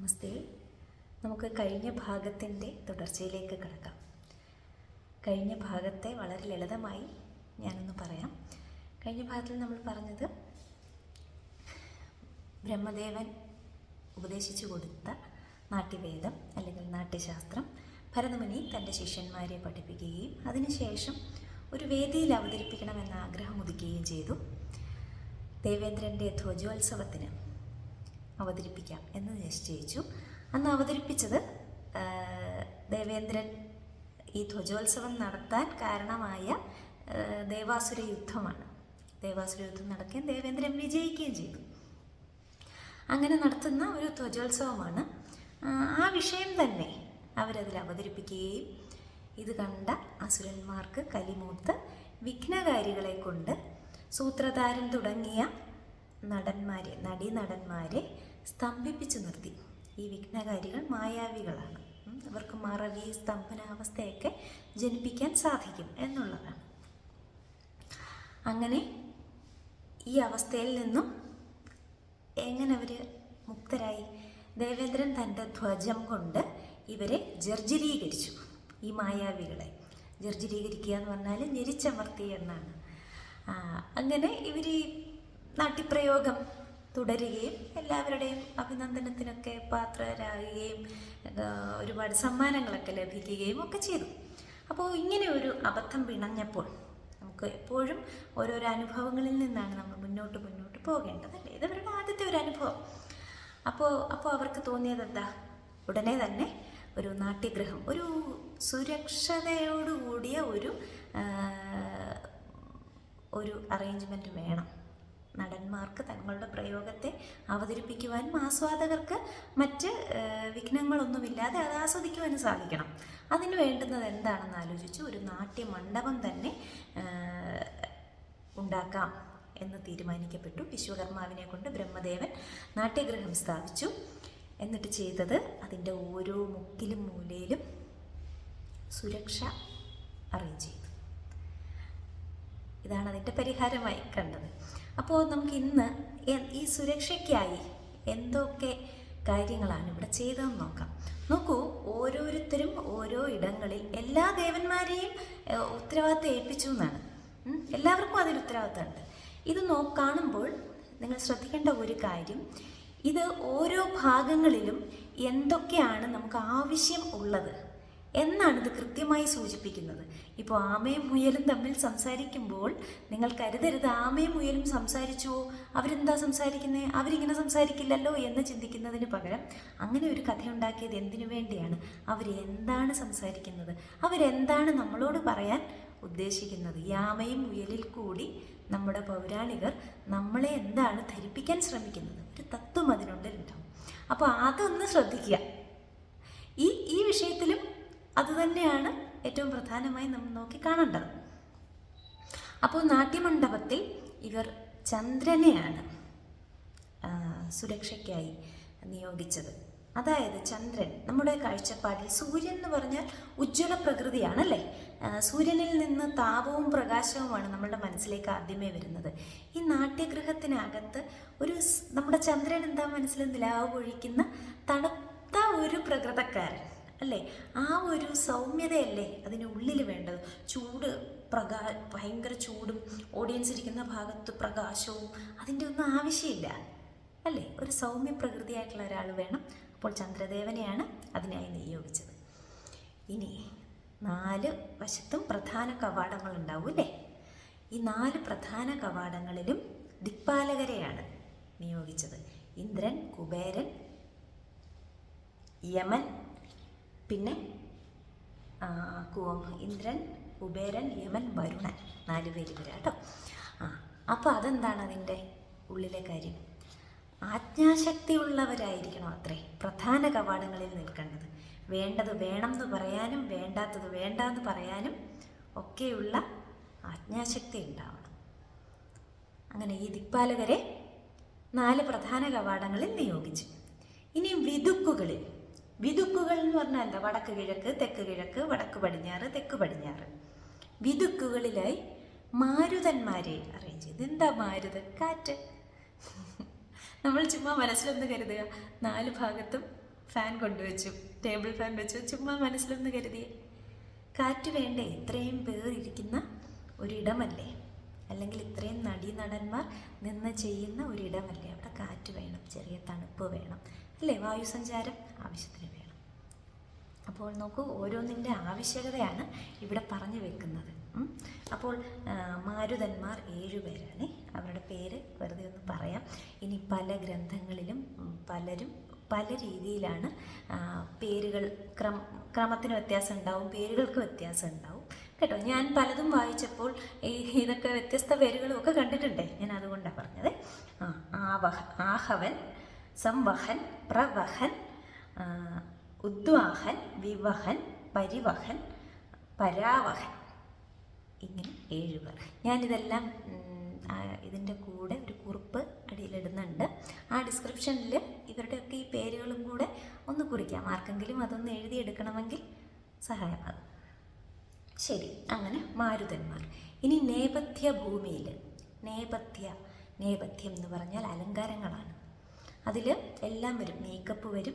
നമസ്തേ. നമുക്ക് കഴിഞ്ഞ ഭാഗത്തിന്റെ തുടർച്ചയിലേക്ക് കിടക്കാം. കഴിഞ്ഞ ഭാഗത്തെ വളരെ ലളിതമായി ഞാനൊന്ന് പറയാം. കഴിഞ്ഞ ഭാഗത്തിൽ നമ്മൾ പറഞ്ഞത് ബ്രഹ്മദേവൻ ഉപദേശിച്ചു കൊടുത്ത നാട്യവേദം അല്ലെങ്കിൽ നാട്യശാസ്ത്രം ഭരതമുനി തന്റെ ശിഷ്യന്മാരെ പഠിപ്പിക്കുകയും അതിനുശേഷം ഒരു വേദിയിൽ അവതരിപ്പിക്കണമെന്ന ആഗ്രഹം ഉദിക്കുകയും ചെയ്തു. ദേവേന്ദ്രന്റെ ധ്വജോത്സവത്തിന് അവതരിപ്പിക്കാം എന്ന് നിശ്ചയിച്ചു. അന്ന് അവതരിപ്പിച്ചത് ദേവേന്ദ്രൻ. ഈ ധ്വജോത്സവം നടത്താൻ കാരണമായ ദേവാസുര യുദ്ധമാണ്. ദേവാസുര യുദ്ധം നടക്കുകയും ദേവേന്ദ്രൻ വിജയിക്കുകയും ചെയ്തു. അങ്ങനെ നടത്തുന്ന ഒരു ധ്വജോത്സവമാണ്. ആ, വിഷയം തന്നെ അവരതിൽ അവതരിപ്പിക്കുകയും ഇത് കണ്ട അസുരന്മാർക്ക് കലിമൂത്ത് വിഘ്നകാരികളെ കൊണ്ട് സൂത്രധാരൻ തുടങ്ങിയ നടന്മാരെ നടീനടന്മാരെ സ്തംഭിപ്പിച്ചു നിർത്തി. ഈ വിഘ്നകാരികൾ മായാവികളാണ്. അവർക്ക് മറവി സ്തംഭനാവസ്ഥയൊക്കെ ജനിപ്പിക്കാൻ സാധിക്കും എന്നുള്ളതാണ്. അങ്ങനെ ഈ അവസ്ഥയിൽ നിന്നും എങ്ങനെ അവർ മുക്തരായി? ദേവേന്ദ്രൻ തന്റെ ധ്വജം കൊണ്ട് ഇവരെ ജർജരീകരിച്ചു ഈ മായാവികളെ. ജർജരീകരിക്കുക എന്ന് പറഞ്ഞാൽ ഞെരിച്ചമർത്തി എന്നാണ് അങ്ങനെ ഇവർ ഈ നാട്യപ്രയോഗം തുടരുകയും എല്ലാവരുടെയും അഭിനന്ദനത്തിനൊക്കെ പാത്രരാകുകയും ഒരുപാട് സമ്മാനങ്ങളൊക്കെ ലഭിക്കുകയും ഒക്കെ ചെയ്തു. അപ്പോൾ ഇങ്ങനെ ഒരു അബദ്ധം പിണഞ്ഞപ്പോൾ നമുക്ക് എപ്പോഴും ഓരോരോ അനുഭവങ്ങളിൽ നിന്നാണ് നമ്മൾ മുന്നോട്ട് മുന്നോട്ട് പോകേണ്ടതല്ലേ ഇത് അവരുടെ ആദ്യത്തെ ഒരു അനുഭവം. അപ്പോൾ അപ്പോൾ അവർക്ക് തോന്നിയത് എന്താ? ഉടനെ തന്നെ ഒരു നാട്യഗ്രഹം ഒരു സുരക്ഷതയോടുകൂടിയ ഒരു ഒരു അറേഞ്ച്മെന്റ് വേണം. നടന്മാർക്ക് തങ്ങളുടെ പ്രയോഗത്തെ അവതരിപ്പിക്കുവാനും ആസ്വാദകർക്ക് മറ്റ് വിഘ്നങ്ങളൊന്നുമില്ലാതെ അത് ആസ്വദിക്കുവാനും സാധിക്കണം. അതിന് വേണ്ടുന്നത് എന്താണെന്ന് ആലോചിച്ച് ഒരു നാട്യ മണ്ഡപം തന്നെ ഉണ്ടാക്കാം എന്ന് തീരുമാനിക്കപ്പെട്ടു. വിശ്വകർമാവിനെ കൊണ്ട് ബ്രഹ്മദേവൻ നാട്യഗൃഹം സ്ഥാപിച്ചു. എന്നിട്ട് ചെയ്തത് അതിന്റെ ഓരോ മുക്കിലും മൂലയിലും സുരക്ഷ അറേഞ്ച് ചെയ്തു ഇതാണ് അതിന്റെ പരിഹാരമായി കണ്ടത്. അപ്പോൾ നമുക്ക് ഇന്ന് ഈ സുരക്ഷയ്ക്കായി എന്തൊക്കെ കാര്യങ്ങളാണ് ഇവിടെ ചെയ്തതെന്ന് നോക്കാം. നോക്കൂ ഓരോരുത്തരും ഓരോ ഇടങ്ങളിൽ എല്ലാ ദേവന്മാരെയും ഉത്തരവാദിത്തം ഏൽപ്പിച്ചു എന്നാണ്. എല്ലാവർക്കും അതിൽ ഉത്തരവാദിത്തമുണ്ട്. ഇത് നോ കാണുമ്പോൾ നിങ്ങൾ ശ്രദ്ധിക്കേണ്ട ഒരു കാര്യം. ഇത് ഓരോ ഭാഗങ്ങളിലും എന്തൊക്കെയാണ് നമുക്ക് ആവശ്യം ഉള്ളത്? എന്നാണ് ഇത് കൃത്യമായി സൂചിപ്പിക്കുന്നത്. ഇപ്പോൾ ആമയും മുയലും തമ്മിൽ സംസാരിക്കുമ്പോൾ നിങ്ങൾ കരുതരുത്. ആമയും മുയലും സംസാരിച്ചുവോ അവരെന്താ സംസാരിക്കുന്നത് അവരിങ്ങനെ സംസാരിക്കില്ലല്ലോ എന്ന് ചിന്തിക്കുന്നതിന് പകരം അങ്ങനെ ഒരു കഥയുണ്ടാക്കിയത് എന്തിനു വേണ്ടിയാണ്? അവരെന്താണ് സംസാരിക്കുന്നത്? അവരെന്താണ് നമ്മളോട് പറയാൻ ഉദ്ദേശിക്കുന്നത്? ഈ ആമയും മുയലിൽ കൂടി നമ്മുടെ പൗരാണികർ നമ്മളെ എന്താണ് ധരിപ്പിക്കാൻ ശ്രമിക്കുന്നത്? ഒരു തത്വം അതിനുള്ളിലുണ്ടാവും അപ്പോൾ അതൊന്ന് ശ്രദ്ധിക്കുക. ഈ ഈ വിഷയത്തിലും അതുതന്നെയാണ് ഏറ്റവും പ്രധാനമായി നമ്മൾ നോക്കി കാണേണ്ടത്. അപ്പോൾ നാട്യമണ്ഡപത്തിൽ ഇവർ ചന്ദ്രനെയാണ് സുരക്ഷയ്ക്കായി നിയോഗിച്ചത്. അതായത് ചന്ദ്രൻ നമ്മുടെ കാഴ്ചപ്പാടിൽ സൂര്യൻ എന്ന് പറഞ്ഞാൽ ഉജ്ജ്വല പ്രകൃതിയാണല്ലേ? സൂര്യനിൽ നിന്ന് താപവും പ്രകാശവുമാണ് നമ്മുടെ മനസ്സിലേക്ക് ആദ്യമേ വരുന്നത്. ഈ നാട്യഗൃഹത്തിനകത്ത് ഒരു നമ്മുടെ ചന്ദ്രൻ എന്താ മനസ്സിൽ നിലാവ് ഒഴിക്കുന്ന തണുത്ത ഒരു പ്രകൃതക്കാരൻ. അല്ലേ? ആ ഒരു സൗമ്യതയല്ലേ അതിന്റെ ഉള്ളിൽ വേണ്ടത്? ചൂട് പ്രകാ ഭയങ്കര ചൂടും ഓഡിയൻസ് ഇരിക്കുന്ന ഭാഗത്ത് പ്രകാശവും അതിന്റെ ഒന്നും ആവശ്യമില്ല. അല്ലേ? ഒരു സൗമ്യ പ്രകൃതിയായിട്ടുള്ള ഒരാൾ വേണം. അപ്പോൾ ചന്ദ്രദേവനെയാണ് അതിനായി നിയോഗിച്ചത്. ഇനി നാല് വശത്തും പ്രധാന കവാടങ്ങൾ ഉണ്ടാവും അല്ലേ? ഈ നാല് പ്രധാന കവാടങ്ങളിലും ദിക്പാലകരെയാണ് നിയോഗിച്ചത്. ഇന്ദ്രൻ കുബേരൻ യമൻ പിന്നെ ഇന്ദ്രൻ കുബേരൻ യമൻ വരുണൻ നാല് പേര് വരാം കേട്ടോ ആ അപ്പോൾ അതെന്താണ് അതിന്റെ ഉള്ളിലെ കാര്യം? ആജ്ഞാശക്തിയുള്ളവരായിരിക്കണം അത്രേ പ്രധാന കവാടങ്ങളിൽ നിൽക്കേണ്ടത്. വേണ്ടത് വേണം എന്ന് പറയാനും വേണ്ടാത്തത് വേണ്ട എന്ന് പറയാനും ഒക്കെയുള്ള ആജ്ഞാശക്തി ഉണ്ടാവണം. അങ്ങനെ ഈ ദിക്പാലകരെ നാല് പ്രധാന കവാടങ്ങളിൽ നിയോഗിച്ചു. ഇനി വിതുക്കുകളിൽ വിതുക്കുകൾ എന്ന് പറഞ്ഞാൽ എന്താ? വടക്ക് കിഴക്ക് തെക്ക് കിഴക്ക് വടക്ക് പടിഞ്ഞാറ് തെക്ക് പടിഞ്ഞാറ്. വിതുക്കുകളിലായി മാരുതന്മാരെ അറേഞ്ച് ചെയ്തു എന്താ മാരുതൻ? കാറ്റ്. നമ്മൾ ചുമ്മാ മനസ്സിലൊന്ന് കരുതുക. നാല് ഭാഗത്തും ഫാൻ കൊണ്ടുവച്ചു. ടേബിൾ ഫാൻ വെച്ചു. ചുമ്മാ മനസ്സിലൊന്ന് കരുതിയ. കാറ്റ് വേണ്ടേ? ഇത്രയും പേർ ഇരിക്കുന്ന ഒരിടമല്ലേ? അല്ലെങ്കിൽ ഇത്രയും നടീനടന്മാർ നിന്ന് ചെയ്യുന്ന ഒരിടമല്ലേ? അവിടെ കാറ്റ് വേണം. ചെറിയ തണുപ്പ് വേണം. അല്ലേ? വായുസഞ്ചാരം ആവശ്യത്തിന് വേണം. അപ്പോൾ നോക്കൂ ഓരോന്നിന്റെ ആവശ്യകതയാണ് ഇവിടെ പറഞ്ഞു വെക്കുന്നത്. അപ്പോൾ മാരുതന്മാർ ഏഴുപേരാണ് അവരുടെ പേര് വെറുതെ ഒന്ന് പറയാം. ഇനി പല ഗ്രന്ഥങ്ങളിലും പലരും പല രീതിയിലാണ് പേരുകൾ ക്രമ ക്രമത്തിന് വ്യത്യാസം ഉണ്ടാവും പേരുകൾക്ക് വ്യത്യാസം ഉണ്ടാവും. കേട്ടോ ഞാൻ പലതും വായിച്ചപ്പോൾ ഈ ഇതൊക്കെ വ്യത്യസ്ത പേരുകളും ഒക്കെ കണ്ടിട്ടുണ്ടേ ഞാൻ അതുകൊണ്ടാണ് പറഞ്ഞത്. ആ ആഹവൻ സംവഹൻ പ്രവഹൻ ഉദ്വാഹൻ വിവഹൻ പരിവഹൻ പരാവഹൻ ഇങ്ങനെ ഏഴ് പേർ. ഞാനിതെല്ലാം ഇതിന്റെ കൂടെ ഒരു കുറിപ്പ് അടിയിലിടുന്നുണ്ട്. ആ ഡിസ്ക്രിപ്ഷനിൽ ഇവരുടെയൊക്കെ ഈ പേരുകളും കൂടെ ഒന്ന് കുറിക്കാം. ആർക്കെങ്കിലും അതൊന്ന് എഴുതിയെടുക്കണമെങ്കിൽ സഹായമാകും ശരി. അങ്ങനെ മാരുതന്മാർ. ഇനി നേപഥ്യ ഭൂമിയിൽ നേപഥ്യ നേപഥ്യം എന്ന് പറഞ്ഞാൽ അലങ്കാരങ്ങളാണ്. അതിൽ എല്ലാം വരും. മേക്കപ്പ് വരും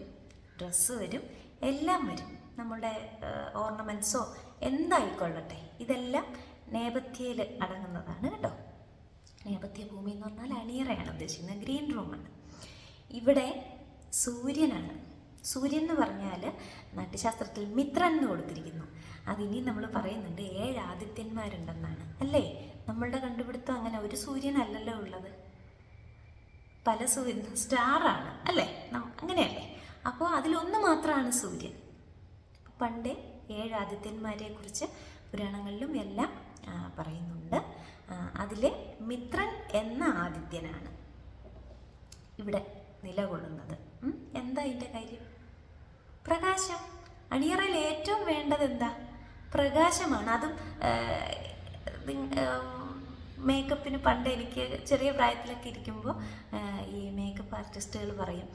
ഡ്രസ്സ് വരും എല്ലാം വരും. നമ്മുടെ ഓർണമെന്റ്സോ എന്തായിക്കൊള്ളട്ടെ. ഇതെല്ലാം നേപഥ്യയിൽ അടങ്ങുന്നതാണ് കേട്ടോ. നേപഥ്യ ഭൂമി എന്ന് പറഞ്ഞാൽ അണിയറയാണ് ഉദ്ദേശിക്കുന്നത്. ഗ്രീൻ റൂമാണ് ഇവിടെ സൂര്യനാണ്. സൂര്യൻ എന്ന് പറഞ്ഞാൽ നാട്യശാസ്ത്രത്തിൽ മിത്രൻ എന്ന് കൊടുത്തിരിക്കുന്നു. അതിനി നമ്മൾ പറയുന്നുണ്ട് ഏഴ് ആദിത്യന്മാരുണ്ടെന്നാണ്. അല്ലേ? നമ്മളുടെ കണ്ടുപിടുത്തം അങ്ങനെ ഒരു സൂര്യനല്ലല്ലോ ഉള്ളത്. പല സൂര്യൻ സ്റ്റാറാണ്. അല്ലേ? അങ്ങനെയല്ലേ? അപ്പോൾ അതിലൊന്ന് മാത്രമാണ് സൂര്യൻ. പണ്ടേ ഏഴ് ആദിത്യന്മാരെ കുറിച്ച് പുരാണങ്ങളിലും എല്ലാം പറയുന്നുണ്ട്. അതിലെ മിത്രൻ എന്ന ആദിത്യനാണ് ഇവിടെ നിലകൊള്ളുന്നത്. എന്താ ഇതിന്റെ കാര്യം? പ്രകാശം. അണിയറയിൽ ഏറ്റവും വേണ്ടത് എന്താ? പ്രകാശമാണ്. അതും മേക്കപ്പിന് പണ്ട് എനിക്ക് ചെറിയ പ്രായത്തിലൊക്കെ ഇരിക്കുമ്പോൾ ഈ മേക്കപ്പ് ആർട്ടിസ്റ്റുകൾ പറയും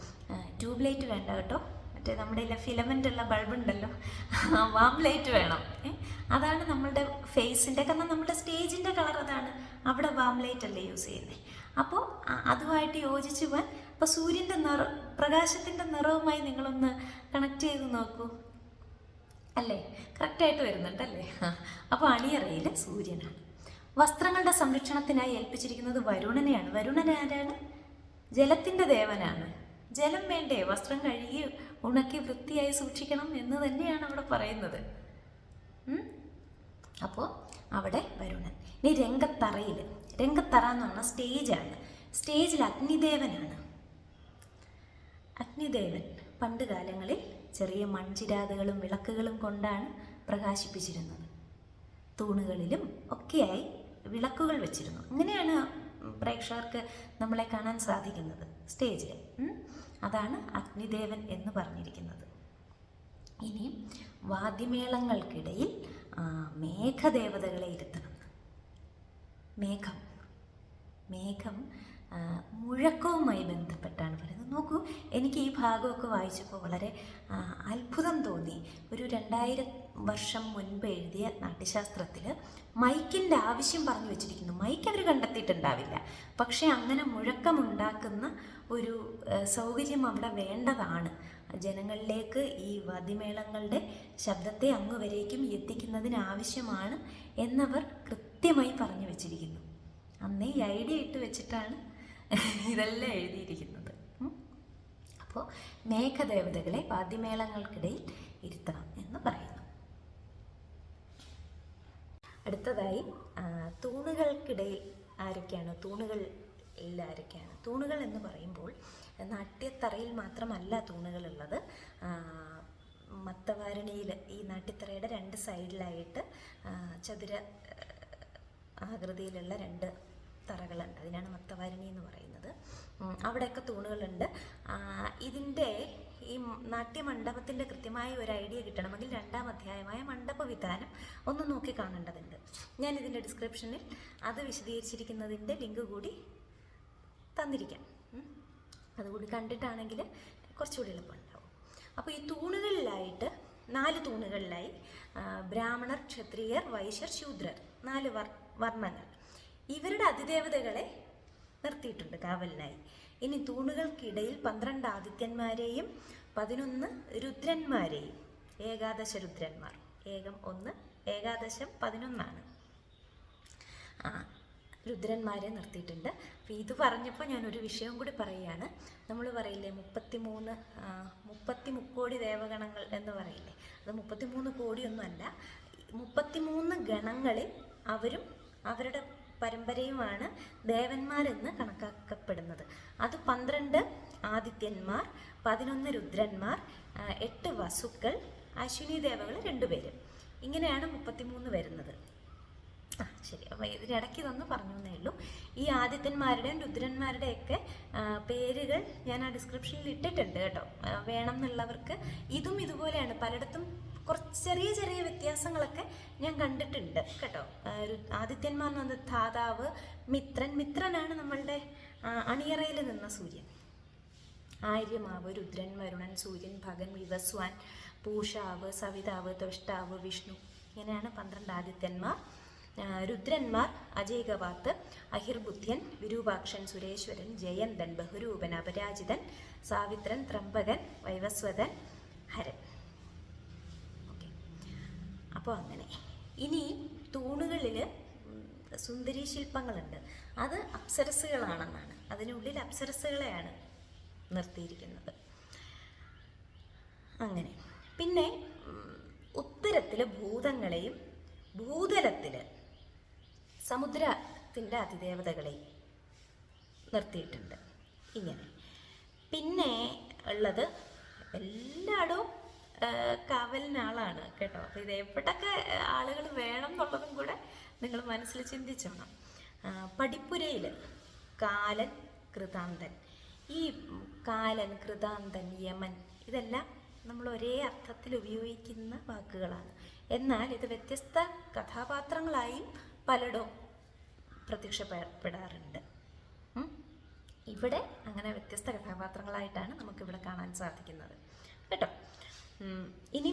ട്യൂബ് ലൈറ്റ് വേണ്ട കേട്ടോ. മറ്റേ നമ്മുടെ ഇല്ല ഫിലമെന്റ് ഉള്ള ബൾബുണ്ടല്ലോ വാം ലൈറ്റ് വേണം. അതാണ് നമ്മളുടെ ഫേസിന്റെ കാരണം നമ്മുടെ സ്റ്റേജിന്റെ കളർ അതാണ്. അവിടെ വാം ലൈറ്റ് അല്ലേ യൂസ് ചെയ്യുന്നത് അപ്പോൾ അതുമായിട്ട് യോജിച്ച് പോകാൻ അപ്പോൾ സൂര്യന്റെ നിറ പ്രകാശത്തിന്റെ നിറവുമായി നിങ്ങളൊന്ന് കണക്ട് ചെയ്ത് നോക്കൂ. അല്ലേ? കറക്റ്റായിട്ട് വരുന്നുണ്ടല്ലേ? അപ്പോൾ അണിയറയിൽ സൂര്യനാണ്. വസ്ത്രങ്ങളുടെ സംരക്ഷണത്തിനായി ഏൽപ്പിച്ചിരിക്കുന്നത് വരുണനെയാണ്. വരുണൻ ആരാണ്? ജലത്തിന്റെ ദേവനാണ്. ജലം വേണ്ടേ? വസ്ത്രം കഴുകി ഉണക്കി വൃത്തിയായി സൂക്ഷിക്കണം എന്ന് തന്നെയാണ് അവിടെ പറയുന്നത്? അപ്പോൾ അവിടെ വരുണൻ. ഇനി രംഗത്തറയിൽ. രംഗത്തറ എന്ന് പറഞ്ഞാൽ സ്റ്റേജാണ് സ്റ്റേജിൽ അഗ്നിദേവനാണ്. അഗ്നിദേവൻ പണ്ട് കാലങ്ങളിൽ ചെറിയ മൺചിരാതുകളും വിളക്കുകളും കൊണ്ടാണ് പ്രകാശിപ്പിച്ചിരുന്നത്. തൂണുകളിലും ഒക്കെയായി വിളക്കുകൾ വെച്ചിരുന്നു. അങ്ങനെയാണ് പ്രേക്ഷകർക്ക് നമ്മളെ കാണാൻ സാധിക്കുന്നത്. സ്റ്റേജിൽ അതാണ് അഗ്നിദേവൻ എന്ന് പറഞ്ഞിരിക്കുന്നത്. ഇനി വാദ്യമേളങ്ങൾക്കിടയിൽ മേഘദേവതകളെ ഇരുത്തണം. മേഘം മേഘം മുഴക്കവുമായി ബന്ധപ്പെട്ടാണ് എനിക്ക് ഈ ഭാഗമൊക്കെ വായിച്ചപ്പോൾ വളരെ അത്ഭുതം തോന്നി. ഒരു രണ്ടായിരം വർഷം മുൻപ് എഴുതിയ നാട്യശാസ്ത്രത്തിൽ മൈക്കിന്റെ ആവശ്യം പറഞ്ഞു വെച്ചിരിക്കുന്നു. മൈക്ക് അവർ കണ്ടെത്തിയിട്ടുണ്ടാവില്ല. പക്ഷേ അങ്ങനെ മുഴക്കമുണ്ടാക്കുന്ന ഒരു സൗകര്യം അവിടെ വേണ്ടതാണ്. ജനങ്ങളിലേക്ക് ഈ വാദ്യമേളങ്ങളുടെ ശബ്ദത്തെ അങ്ങ് വരേക്കും എത്തിക്കുന്നതിന് ആവശ്യമാണ് എന്നവർ കൃത്യമായി പറഞ്ഞു വെച്ചിരിക്കുന്നു. അന്നേ ഈ ഐഡിയ ഇട്ട് വെച്ചിട്ടാണ് ഇതെല്ലാം എഴുതിയിരിക്കുന്നത്. അപ്പോൾ മേഘദേവതകളെ വാദ്യമേളങ്ങൾക്കിടയിൽ ഇരുത്തണം എന്ന് പറയുന്നു. അടുത്തതായി തൂണുകൾക്കിടയിൽ ആരൊക്കെയാണ്? തൂണുകൾ ആരൊക്കെയാണ്? തൂണുകൾ എന്ന് പറയുമ്പോൾ നാട്യത്തറയിൽ മാത്രമല്ല തൂണുകളുള്ളത്. മത്തവാരണിയിൽ ഈ നാട്യത്തറയുടെ രണ്ട് സൈഡിലായിട്ട് ചതുര ആകൃതിയിലുള്ള രണ്ട് തറകളുണ്ട് അതിനാണ് മത്തവാരിണി എന്ന് പറയുന്നത്. അവിടെയൊക്കെ തൂണുകളുണ്ട്. ഇതിന്റെ ഈ നാട്യമണ്ഡപത്തിന്റെ കൃത്യമായ ഒരു ഐഡിയ കിട്ടണമെങ്കിൽ രണ്ടാം അധ്യായമായ മണ്ഡപ വിധാനം ഒന്ന് നോക്കി കാണേണ്ടതുണ്ട്. ഞാൻ ഇതിന്റെ ഡിസ്ക്രിപ്ഷനിൽ അത് വിശദീകരിച്ചിരിക്കുന്നതിന്റെ ലിങ്ക് കൂടി തന്നിരിക്കാം. അതുകൂടി കണ്ടിട്ടാണെങ്കിൽ കുറച്ചുകൂടി എളുപ്പമുണ്ടാവും. അപ്പോൾ ഈ തൂണുകളിലായിട്ട് നാല് തൂണുകളിലായി ബ്രാഹ്മണർ ക്ഷത്രിയർ വൈശ്യർ ശൂദ്രർ നാല് വർ വർണങ്ങൾ. ഇവരുടെ അതിദേവതകളെ നിർത്തിയിട്ടുണ്ട് കാവലിനായി. ഇനി തൂണുകൾക്കിടയിൽ പന്ത്രണ്ട് ആദിത്യന്മാരെയും പതിനൊന്ന് രുദ്രന്മാരെയും ഏകാദശ രുദ്രന്മാർ. ഏകം ഒന്ന് ഏകാദശം പതിനൊന്നാണ്. ആ രുദ്രന്മാരെ നിർത്തിയിട്ടുണ്ട്. അപ്പോൾ ഇത് പറഞ്ഞപ്പോൾ ഞാൻ ഒരു വിഷയം കൂടി പറയുകയാണ്. നമ്മൾ പറയില്ലേ മുപ്പത്തി മൂന്ന് മുപ്പത്തി മുക്കോടി ദേവഗണങ്ങൾ എന്ന് പറയില്ലേ? അത് മുപ്പത്തി മൂന്ന് കോടിയൊന്നുമല്ല. മുപ്പത്തിമൂന്ന് ഗണങ്ങളിൽ അവരും അവരുടെ പരമ്പരയുമാണ് ദേവന്മാരെന്ന് കണക്കാക്കപ്പെടുന്നത്. അത് പന്ത്രണ്ട് ആദിത്യന്മാർ പതിനൊന്ന് രുദ്രന്മാർ എട്ട് വസുക്കൾ അശ്വിനി ദേവകൾ രണ്ടുപേരും ഇങ്ങനെയാണ് മുപ്പത്തിമൂന്ന് വരുന്നത്. ആ ശരി. അപ്പോൾ ഇതിനിടയ്ക്ക് ഇതൊന്ന് പറഞ്ഞു എന്നേ ഉള്ളൂ. ഈ ആദിത്യന്മാരുടെയും രുദ്രന്മാരുടെയൊക്കെ പേരുകൾ ഞാൻ ആ ഡിസ്ക്രിപ്ഷനിൽ ഇട്ടിട്ടുണ്ട് കേട്ടോ. വേണം എന്നുള്ളവർക്ക് ഇതും ഇതുപോലെയാണ്. പലയിടത്തും കുറച്ച് ചെറിയ ചെറിയ വ്യത്യാസങ്ങളൊക്കെ ഞാൻ കണ്ടിട്ടുണ്ട് കേട്ടോ. ആദിത്യന്മാർ എന്ന് പറഞ്ഞത് ധാതാവ് മിത്രൻ. മിത്രനാണ് നമ്മളുടെ അണിയറയിൽ നിന്ന സൂര്യൻ. ആര്യമാവ് രുദ്രൻ വരുണൻ സൂര്യൻ ഭഗൻ വിവസ്വാൻ പൂഷാവ് സവിതാവ് ത്വഷ്ടാവ് വിഷ്ണു. ഇങ്ങനെയാണ് പന്ത്രണ്ട് ആദിത്യന്മാർ. രുദ്രന്മാർ അജയഗവാത്ത് അഹിർബുദ്ധ്യൻ വിരൂപാക്ഷൻ സുരേശ്വരൻ ജയന്തൻ ബഹുരൂപൻ അപരാജിതൻ സാവിത്രൻ ത്രംബകൻ വൈവസ്വതൻ ഹരൻ. അപ്പോൾ അങ്ങനെ. ഇനി തൂണുകളിൽ സുന്ദരി ശില്പങ്ങളുണ്ട് അത് അപ്സരസുകളാണെന്നാണ് അതിനുള്ളിൽ അപ്സരസുകളെയാണ് നിർത്തിയിരിക്കുന്നത്. അങ്ങനെ. പിന്നെ ഉത്തരത്തിൽ ഭൂതങ്ങളെയും ഭൂതലത്തിൽ സമുദ്രത്തിന്റെ അതിദേവതകളെയും നിർത്തിയിട്ടുണ്ട്. ഇങ്ങനെ. പിന്നെ ഉള്ളത് എല്ലായിടവും കാവലിനാളാണ് കേട്ടോ. അപ്പോൾ ഇത് എവിടൊക്കെ ആളുകൾ വേണം എന്നുള്ളതും കൂടെ നിങ്ങൾ മനസ്സിൽ ചിന്തിച്ചോണം. പഠിപ്പുരയിൽ കാലൻ കൃതാന്തൻ. ഈ കാലൻ കൃതാന്തൻ യമൻ ഇതെല്ലാം നമ്മൾ ഒരേ അർത്ഥത്തിൽ ഉപയോഗിക്കുന്ന വാക്കുകളാണ്. എന്നാൽ ഇത് വ്യത്യസ്ത കഥാപാത്രങ്ങളായും പലയിടവും പ്രത്യക്ഷപ്പെടാറുണ്ട്. ഇവിടെ അങ്ങനെ വ്യത്യസ്ത കഥാപാത്രങ്ങളായിട്ടാണ് നമുക്കിവിടെ കാണാൻ സാധിക്കുന്നത്. കേട്ടോ. ഇനി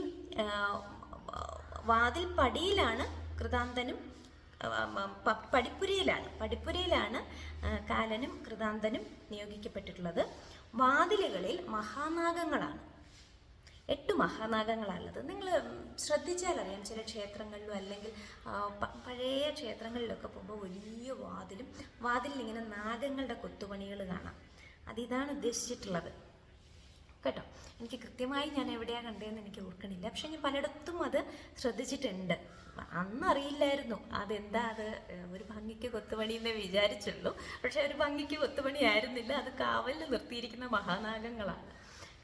വാതിൽ പടിയിലാണ് കൃതാന്തനും പടിപ്പുരയിലാണ്. പടിപ്പുരയിലാണ് കാലനും കൃതാന്തനും നിയോഗിക്കപ്പെട്ടിട്ടുള്ളത്. വാതിലുകളിൽ മഹാനാഗങ്ങളാണ്. എട്ട് മഹാനാഗങ്ങളാണുള്ളത്. നിങ്ങൾ ശ്രദ്ധിച്ചാൽ അറിയാം ചില ക്ഷേത്രങ്ങളിലും അല്ലെങ്കിൽ പഴയ ക്ഷേത്രങ്ങളിലൊക്കെ പോകുമ്പോൾ വലിയ വാതിലും വാതിലിൽ ഇങ്ങനെ നാഗങ്ങളുടെ കൊത്തുപണികൾ കാണാം. അതിതാണ് ഉദ്ദേശിച്ചിട്ടുള്ളത്. കേട്ടോ. എനിക്ക് കൃത്യമായി ഞാൻ എവിടെയാണ് കണ്ടതെന്ന് എനിക്ക് ഓർക്കണില്ല. പക്ഷെ ഞാൻ പലയിടത്തും അത് ശ്രദ്ധിച്ചിട്ടുണ്ട്. അന്ന് അറിയില്ലായിരുന്നു അതെന്താ അത്? ഒരു ഭംഗിക്ക് കൊത്തുപണി എന്നേ വിചാരിച്ചുള്ളൂ. പക്ഷെ ഒരു ഭംഗിക്ക് കൊത്തുപണി ആയിരുന്നില്ല. അത് കാവലിൽ നിർത്തിയിരിക്കുന്ന മഹാനാഗങ്ങളാണ്.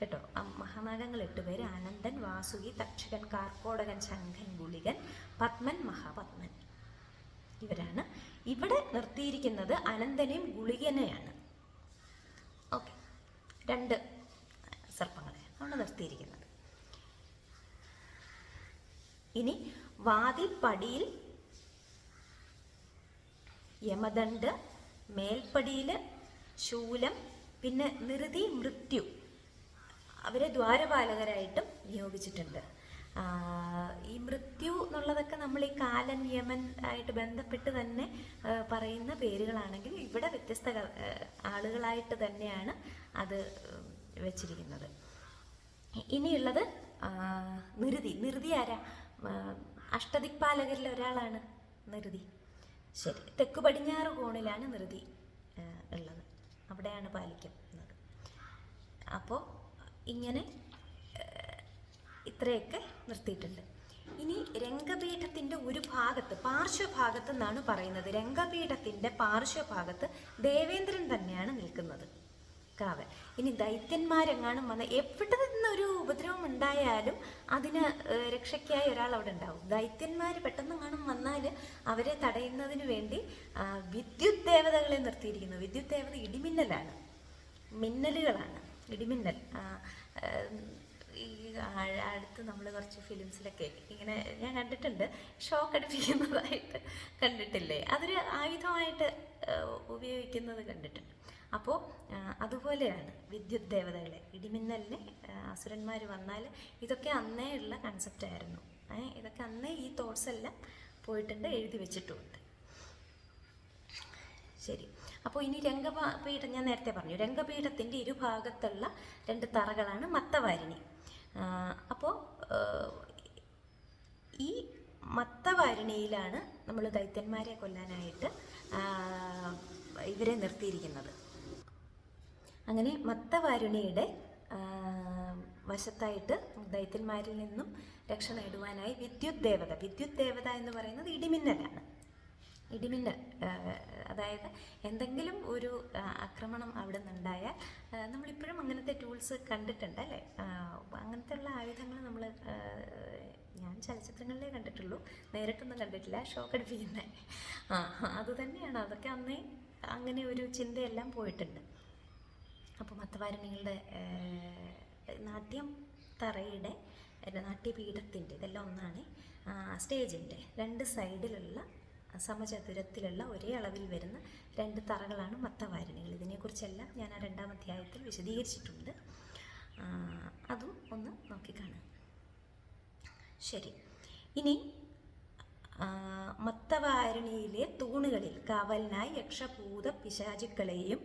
കേട്ടോ. ആ മഹാനാഗങ്ങൾ എട്ടുപേര് അനന്തൻ വാസുകി തക്ഷകൻ കാർക്കോടകൻ ശംഖൻ ഗുളികൻ പത്മൻ മഹാപത്മൻ ഇവരാണ്. ഇവിടെ നിർത്തിയിരിക്കുന്നത് അനന്തനെയും ഗുളികനെയാണ്. ഓക്കെ. രണ്ട് അവിടെ നിർത്തിയിരിക്കുന്നത്. ഇനി വാതിൽ പടിയിൽ യമദണ്ഡ് മേൽപ്പടിയിൽ ശൂലം പിന്നെ നിറുതി മൃത്യു. അവരെ ദ്വാരപാലകരായിട്ടും നിയോഗിച്ചിട്ടുണ്ട്. ഈ മൃത്യു എന്നുള്ളതൊക്കെ നമ്മൾ ഈ കാലൻ യമൻ ആയിട്ട് ബന്ധപ്പെട്ട് തന്നെ പറയുന്ന പേരുകളാണെങ്കിൽ ഇവിടെ വ്യത്യസ്ത ആളുകളായിട്ട് തന്നെയാണ് അത് വെച്ചിരിക്കുന്നത്. ഇനിയുള്ളത് നിരുതി നിറുതി. ആരാ? അഷ്ടദിക്പാലകരിൽ ഒരാളാണ് നിരുതി ശരി. തെക്ക് പടിഞ്ഞാറ് കോണിലാണ് നിരുതി ഉള്ളത്. അവിടെയാണ് പാലിക്കുന്നത് അപ്പോൾ ഇങ്ങനെ ഇത്രയൊക്കെ നിർത്തിയിട്ടുണ്ട്. ഇനി രംഗപീഠത്തിന്റെ ഒരു ഭാഗത്ത് പാർശ്വഭാഗത്ത് എന്നാണ് പറയുന്നത്. രംഗപീഠത്തിന്റെ പാർശ്വഭാഗത്ത് ദേവേന്ദ്രൻ തന്നെയാണ് നിൽക്കുന്നത്. കാവൽ ഇനി ദൈത്യന്മാരെങ്ങാനും വന്ന എവിടെ നിന്നൊരു ഉപദ്രവം ഉണ്ടായാലും അതിന് രക്ഷയ്ക്കായി ഒരാൾ അവിടെ ഉണ്ടാവും. ദൈത്യന്മാർ കാണും വന്നാൽ അവരെ തടയുന്നതിന് വേണ്ടി വിദ്യുത് ദേവതകളെ നിർത്തിയിരിക്കുന്നു. വിദ്യുത് ദേവത ഇടിമിന്നലാണ്. മിന്നലുകളാണ്. ഇടിമിന്നൽ. ഈ അടുത്ത് നമ്മൾ കുറച്ച് ഫിലിംസിലൊക്കെ ഇങ്ങനെ ഞാൻ കണ്ടിട്ടുണ്ട്. ഷോക്ക് അടിപ്പിക്കുന്നതായിട്ട് കണ്ടിട്ടില്ലേ? അതൊരു ആയുധമായിട്ട് ഉപയോഗിക്കുന്നത് കണ്ടിട്ടുണ്ട്. അപ്പോൾ അതുപോലെയാണ് വിദ്യുത് ദേവതകളെ. ഇടിമിന്നലിനെ അസുരന്മാർ വന്നാൽ ഇതൊക്കെ അന്നേ ഉള്ള കൺസെപ്റ്റ് ആയിരുന്നു. ഇതൊക്കെ അന്നേ ഈ തോട്ട്സ് എല്ലാം പോയിട്ടുണ്ട് എഴുതി വെച്ചിട്ടുമുണ്ട് ശരി. അപ്പോൾ ഇനി രംഗപീഠം ഞാൻ നേരത്തെ പറഞ്ഞു രംഗപീഠത്തിന്റെ ഇരുഭാഗത്തുള്ള രണ്ട് തറകളാണ് മത്തവാരിണി. അപ്പോൾ ഈ മത്തവാരിണിയിലാണ് നമ്മൾ ദൈത്യന്മാരെ കൊല്ലാനായിട്ട് ഇവരെ നിർത്തിയിരിക്കുന്നത്. അങ്ങനെ മത്തവാരുണിയുടെ വശത്തായിട്ട് ദൈത്യന്മാരിൽ നിന്നും രക്ഷ നേടുവാനായി വിദ്യുത് ദേവത. വിദ്യുത് ദേവത എന്ന് പറയുന്നത് ഇടിമിന്നലാണ്. ഇടിമിന്നൽ അതായത് എന്തെങ്കിലും ഒരു ആക്രമണം അവിടെ നിന്നുണ്ടായാൽ നമ്മളിപ്പോഴും അങ്ങനത്തെ ടൂൾസ് കണ്ടിട്ടുണ്ട് അല്ലേ? അങ്ങനത്തെ ഉള്ള ആയുധങ്ങൾ നമ്മൾ ഞാൻ ചലച്ചിത്രങ്ങളിലേ കണ്ടിട്ടുള്ളൂ. നേരിട്ടൊന്നും കണ്ടിട്ടില്ല. ഷോക്ക് അടിപ്പിക്കുന്നത് ആ അതുതന്നെയാണ്. അതൊക്കെ അന്നേ അങ്ങനെ ഒരു ചിന്തയെല്ലാം പോയിട്ടുണ്ട്. അപ്പോൾ മത്തവാരണികളുടെ നാട്യം തറയുടെ നാട്യപീഠത്തിന്റെ ഇതെല്ലാം ഒന്നാണ്. സ്റ്റേജിന്റെ രണ്ട് സൈഡിലുള്ള സമചതുരത്തിലുള്ള ഒരേ അളവിൽ വരുന്ന രണ്ട് തറകളാണ് മത്തവാരണികൾ. ഇതിനെക്കുറിച്ചെല്ലാം ഞാൻ ആ രണ്ടാം അധ്യായത്തിൽ വിശദീകരിച്ചിട്ടുണ്ട്. അതും ഒന്ന് നോക്കിക്കാണുക ശരി. ഇനി മത്തവാരണിയിലെ തൂണുകളിൽ കാവലിനായി യക്ഷഭൂത പിശാചുക്കളെയും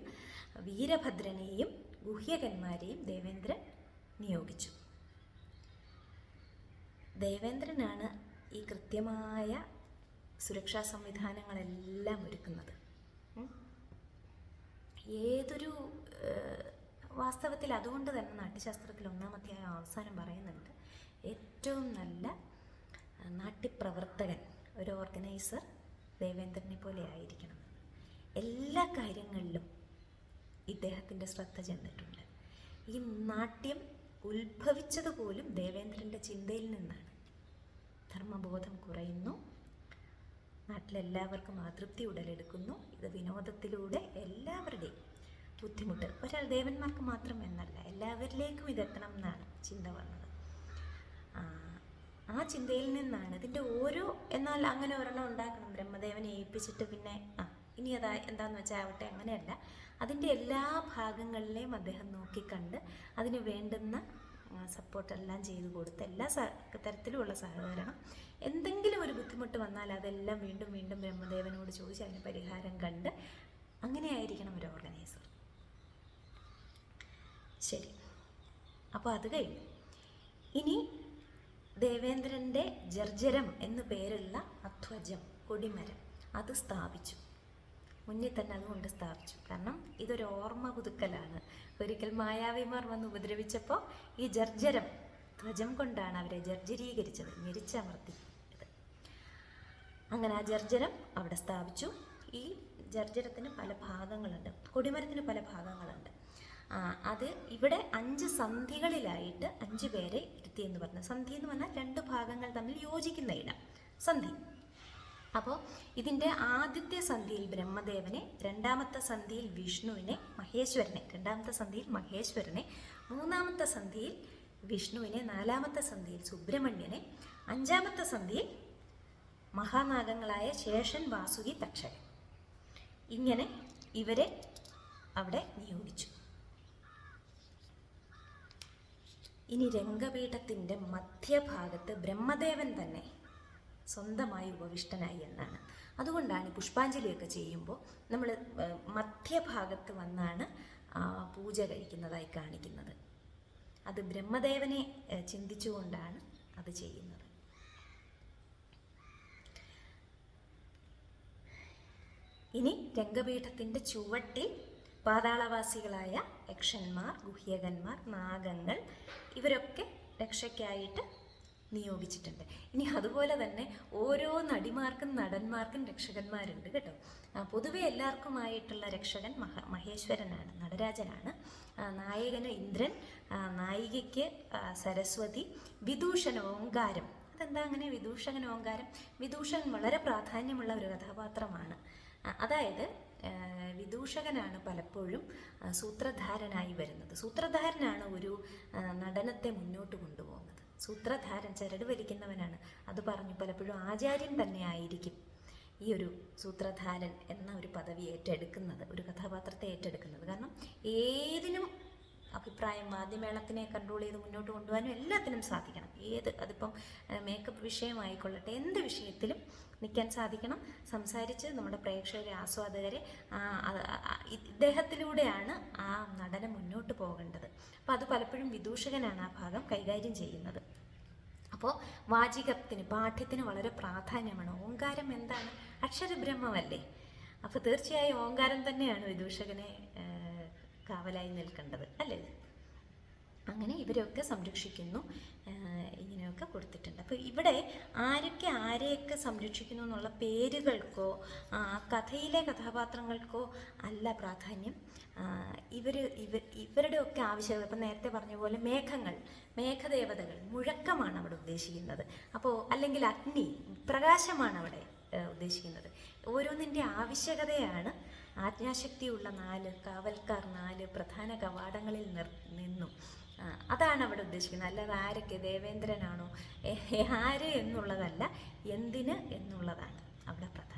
വീരഭദ്രനെയും ഗുഹ്യകന്മാരെയും ദേവേന്ദ്രൻ നിയോഗിച്ചു. ദേവേന്ദ്രനാണ് ഈ കൃത്യമായ സുരക്ഷാ സംവിധാനങ്ങളെല്ലാം ഒരുക്കുന്നത്. ഏതൊരു വാസ്തവത്തിൽ അതുകൊണ്ട് തന്നെ നാട്യശാസ്ത്രത്തിൽ ഒന്നാമത്തെ അവസാനം പറയുന്നുണ്ട്. ഏറ്റവും നല്ല നാട്യപ്രവർത്തകൻ ഒരു ഓർഗനൈസർ ദേവേന്ദ്രനെ പോലെ ആയിരിക്കണം. എല്ലാ കാര്യങ്ങളിലും ഇദ്ദേഹത്തിന്റെ ശ്രദ്ധ ചെന്നിട്ടുണ്ട്. ഈ നാട്യം ഉത്ഭവിച്ചത് പോലും ദേവേന്ദ്രന്റെ ചിന്തയിൽ നിന്നാണ്. ധർമ്മബോധം കുറയുന്നു. നാട്ടിലെല്ലാവർക്കും അതൃപ്തി ഉടലെടുക്കുന്നു. ഇത് വിനോദത്തിലൂടെ എല്ലാവരുടെയും ബുദ്ധിമുട്ട്. ഒരാൾ ദേവന്മാർക്ക് മാത്രം എന്നല്ല എല്ലാവരിലേക്കും ഇതെത്തണം എന്നാണ് ചിന്ത വന്നത്. ആ, ചിന്തയിൽ നിന്നാണ് ഇതിന്റെ ഓരോ എന്നാൽ അങ്ങനെ ഒരെണ്ണം ഉണ്ടാക്കണം. ബ്രഹ്മദേവനെ ഏൽപ്പിച്ചിട്ട് പിന്നെ ആ ഇനി അതാ എന്താന്ന് വെച്ചാൽ ആവട്ടെ അങ്ങനെയല്ല. അതിന്റെ എല്ലാ ഭാഗങ്ങളിലെയും അദ്ദേഹം നോക്കിക്കണ്ട് അതിന് വേണ്ടുന്ന സപ്പോർട്ടെല്ലാം ചെയ്തു കൊടുത്ത് എല്ലാ തരത്തിലുമുള്ള സഹകരണം. എന്തെങ്കിലും ഒരു ബുദ്ധിമുട്ട് വന്നാൽ അതെല്ലാം വീണ്ടും വീണ്ടും ബ്രഹ്മദേവനോട് ചോദിച്ച് അതിന് പരിഹാരം കണ്ട് അങ്ങനെയായിരിക്കണം ഒരു ഓർഗനൈസർ ശരി. അപ്പോൾ അത് കഴിഞ്ഞു. ഇനി ദേവേന്ദ്രന്റെ ജർജരം എന്നു പേരുള്ള അധ്വജം കൊടിമരം അത് സ്ഥാപിച്ചു. മുന്നിൽ തന്നെ അതുകൊണ്ട് സ്ഥാപിച്ചു. കാരണം ഇതൊരു ഓർമ്മ പുതുക്കലാണ്. ഒരിക്കൽ മായാവിമാർ വന്ന് ഉപദ്രവിച്ചപ്പോൾ ഈ ജർജരം ധ്വജം കൊണ്ടാണ് അവരെ ജർജരീകരിച്ചത് ഞെരിച്ചമർത്തി. അങ്ങനെ ആ ജർജരം അവിടെ സ്ഥാപിച്ചു. ഈ ജർജരത്തിന് പല ഭാഗങ്ങളുണ്ട്. കൊടിമരത്തിന് പല ഭാഗങ്ങളുണ്ട്. അത് ഇവിടെ അഞ്ച് സന്ധികളിലായിട്ട് അഞ്ച് പേരെ ഇരുത്തി എന്ന് പറഞ്ഞു. സന്ധി എന്ന് പറഞ്ഞാൽ രണ്ട് ഭാഗങ്ങൾ തമ്മിൽ യോജിക്കുന്ന ഇടം. സന്ധി. അപ്പോൾ ഇതിന്റെ ആദ്യത്തെ സന്ധിയിൽ ബ്രഹ്മദേവനെ രണ്ടാമത്തെ സന്ധിയിൽ വിഷ്ണുവിനെ മഹേശ്വരനെ രണ്ടാമത്തെ സന്ധിയിൽ മഹേശ്വരനെ മൂന്നാമത്തെ സന്ധിയിൽ വിഷ്ണുവിനെ നാലാമത്തെ സന്ധിയിൽ സുബ്രഹ്മണ്യനെ അഞ്ചാമത്തെ സന്ധിയിൽ മഹാനാഗങ്ങളായ ശേഷൻ വാസുകി തക്ഷകൻ. ഇങ്ങനെ ഇവരെ അവിടെ നിയോഗിച്ചു. ഇനി രംഗപീഠത്തിന്റെ മധ്യഭാഗത്ത് ബ്രഹ്മദേവൻ തന്നെ സ്വന്തമായി ഉപവിഷ്ടനായി എന്നാണ്. അതുകൊണ്ടാണ് പുഷ്പാഞ്ജലിയൊക്കെ ചെയ്യുമ്പോൾ നമ്മൾ മധ്യഭാഗത്ത് വന്നാണ് പൂജ കഴിക്കുന്നതായി കാണിക്കുന്നത്. അത് ബ്രഹ്മദേവനെ ചിന്തിച്ചുകൊണ്ടാണ് അത് ചെയ്യുന്നത്. ഇനി രംഗപീഠത്തിന്റെ ചുവട്ടിൽ പാതാളവാസികളായ യക്ഷന്മാർ ഗുഹ്യകന്മാർ നാഗങ്ങൾ ഇവരൊക്കെ രക്ഷയ്ക്കായിട്ട് നിയോഗിച്ചിട്ടുണ്ട്. ഇനി അതുപോലെ തന്നെ ഓരോ നടിമാർക്കും നടന്മാർക്കും രക്ഷകന്മാരുണ്ട് കേട്ടോ. പൊതുവെ എല്ലാവർക്കുമായിട്ടുള്ള രക്ഷകൻ മഹ മഹേശ്വരനാണ് നടരാജനാണ്. നായകന് ഇന്ദ്രൻ നായികയ്ക്ക് സരസ്വതി വിദൂഷൺ ഓങ്കാരം അതെന്താ അങ്ങനെ വിദൂഷകൻ ഓങ്കാരം വിദൂഷൻ വളരെ പ്രാധാന്യമുള്ള ഒരു കഥാപാത്രമാണ്. അതായത് വിദൂഷകനാണ് പലപ്പോഴും സൂത്രധാരനായി വരുന്നത്. സൂത്രധാരനാണ് ഒരു നടനത്തെ മുന്നോട്ട് കൊണ്ടുപോകുന്നത്. സൂത്രധാരൻ ചരട് വലിക്കുന്നവനാണ്. അത് പറഞ്ഞു പലപ്പോഴും ആചാര്യൻ തന്നെ ആയിരിക്കും ഈ ഒരു സൂത്രധാരൻ എന്ന ഒരു പദവി ഏറ്റെടുക്കുന്നത് ഒരു കഥാപാത്രത്തെ ഏറ്റെടുക്കുന്നത്. കാരണം ഏതിനും അഭിപ്രായം വാദ്യമേളത്തിനെ കൺട്രോൾ ചെയ്ത് മുന്നോട്ട് കൊണ്ടുപോകാനും എല്ലാത്തിനും സാധിക്കണം. ഏത് അതിപ്പം മേക്കപ്പ് വിഷയമായിക്കൊള്ളട്ടെ എന്ത് വിഷയത്തിലും നിൽക്കാൻ സാധിക്കണം. സംസാരിച്ച് നമ്മുടെ പ്രേക്ഷകരെ ആസ്വാദകരെ ഇദ്ദേഹത്തിലൂടെയാണ് ആ നടനം മുന്നോട്ട് പോകേണ്ടത്. അപ്പോൾ അത് പലപ്പോഴും വിദൂഷകനാണ് ആ ഭാഗം കൈകാര്യം ചെയ്യുന്നത്. അപ്പോൾ വാചികത്തിന് പാഠ്യത്തിന് വളരെ പ്രാധാന്യമാണ്. ഓങ്കാരം എന്താണ്? അക്ഷരബ്രഹ്മമല്ലേ? അപ്പോൾ തീർച്ചയായും ഓങ്കാരം തന്നെയാണ് വിദൂഷകനെ കാവലായി നിൽക്കേണ്ടത് അല്ലേ? അങ്ങനെ ഇവരെയൊക്കെ സംരക്ഷിക്കുന്നു ഇങ്ങനെയൊക്കെ കൊടുത്തിട്ടുണ്ട്. അപ്പോൾ ഇവിടെ ആരൊക്കെ ആരെയൊക്കെ സംരക്ഷിക്കുന്നു എന്നുള്ള പേരുകൾക്കോ ആ, കഥയിലെ കഥാപാത്രങ്ങൾക്കോ അല്ല പ്രാധാന്യം. ഇവർ ഇവ ഇവരുടെയൊക്കെ ആവശ്യകത ഇപ്പം നേരത്തെ പറഞ്ഞ പോലെ മേഘങ്ങൾ മേഘദേവതകൾ മുഴക്കമാണ് അവിടെ ഉദ്ദേശിക്കുന്നത്. അപ്പോൾ അല്ലെങ്കിൽ അഗ്നി പ്രകാശമാണ് അവിടെ ഉദ്ദേശിക്കുന്നത്. ഓരോന്നിന്റെ ആവശ്യകതയാണ് ആജ്ഞാശക്തിയുള്ള നാല് കാവൽക്കാർ നാല് പ്രധാന കവാടങ്ങളിൽ നിർ നിന്നു. അതാണ് അവിടെ ഉദ്ദേശിക്കുന്നത്. അല്ലാതെ ആരൊക്കെ? ദേവേന്ദ്രനാണോ? ആര് എന്നുള്ളതല്ല എന്തിന് എന്നുള്ളതാണ് അവിടെ പ്രധാനം.